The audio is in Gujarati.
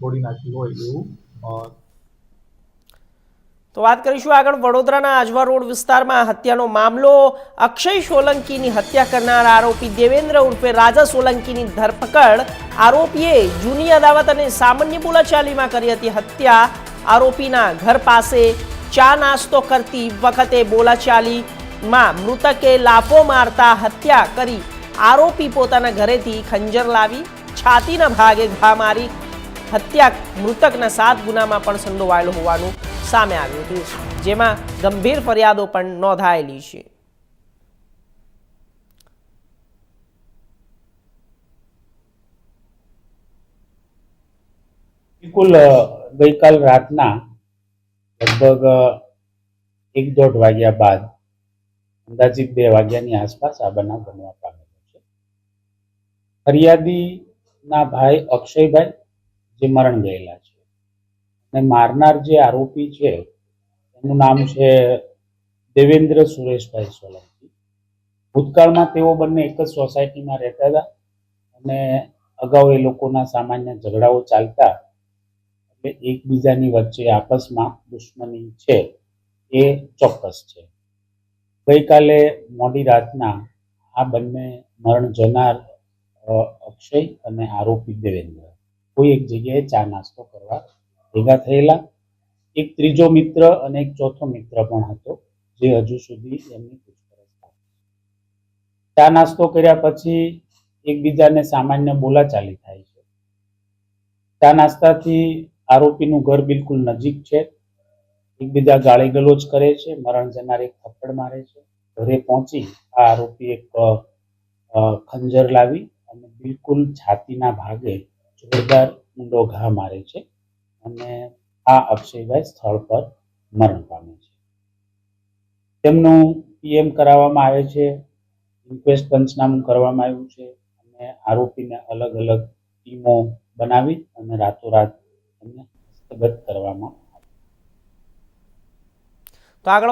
બોડી નાખી હોય એવું તો વાત કરીશું આગળ વડોદરાના આજવા રોડ વિસ્તારમાં હત્યાનો મામલો. અક્ષય સોલંકીની હત્યા કરનાર આરોપી દેવેન્દ્ર ઉર્ફે રાજા સોલંકીની ધરપકડ. આરોપીએ જૂની અદાવત અને સામાન્ય બોલાચાલીમાં કરી હતી હત્યા. આરોપીના ઘર પાસે ચા નાસ્તો કરતી વખતે બોલાચાલીમાં મૃતકે લાફો મારતા હત્યા કરી આરોપી પોતાના ઘરેથી ખંજર લાવી, છાતીના ભાગે ઘા મારી હત્યા મૃતકના સાત ગુનામાં પણ સંડોવાયેલો હોવાનું સામે આવ્યું હતું. જેમાં ગંભીર ફરિયાદો પણ નોંધાયેલી છે. બિલકુલ ગઈકાલ રાતના લગભગ એક દોઢ વાગ્યા બાદ, અંદાજિત બે વાગ્યાની આસપાસ આ બનાવ બનવા પામેલો છે. ફરિયાદીના ભાઈ અક્ષયભાઈ જે મરણ ગયેલા છે. અને મારનાર જે આરોપી છે, એનું નામ છે દેવેન્દ્ર સુરેશભાઈ સોલંકી. ભૂતકાળમાં તેઓ બંને એક જ સોસાયટીમાં રહેતા હતા અને અગાઉ એ લોકોના સામાન્ય ઝઘડાઓ ચાલતા એટલે એકબીજાની વચ્ચે આપસમાં દુશ્મની છે એ ચોક્કસ છે. ગઈકાલે મોડી રાતના આ બંને મરણ જનાર અક્ષય અને આરોપી દેવેન્દ્ર. કોઈ એક જગ્યાએ ચા નાસ્તો કરવા ભેગા થયેલા. એક ત્રીજો મિત્ર અને એક ચોથો મિત્ર પણ હતો, જે હજુ સુધી એમની પૂછપરછ ચા નાસ્તો કર્યા પછી એકબીજાને સામાન્ય બોલાચાલી થાય છે. ચા નાસ્તાથી આરોપીનું ઘર બિલકુલ નજીક છે. એકબીજા ગાળી ગલોચ કરે છે, મરણ જનાર એક થપ્પડ મારે છે. ઘરે પહોંચી આ આરોપી એક ખંજર લાવી અને બિલકુલ છાતીના ભાગે જોરદાર ઊંડો ઘા મારે છે અને આ અક્ષયભાઈ સ્થળ પર મરણ પામે છે. તેમનું પીએમ કરાવવામાં આવે છે ઇન્ક્વેસ્ટ પંચનામું કરવામાં આવ્યું છે અને આરોપીને અલગ અલગ ટીમો બનાવી અને રાતોરાત એમને હસ્તગત કરવામાં તો આગળ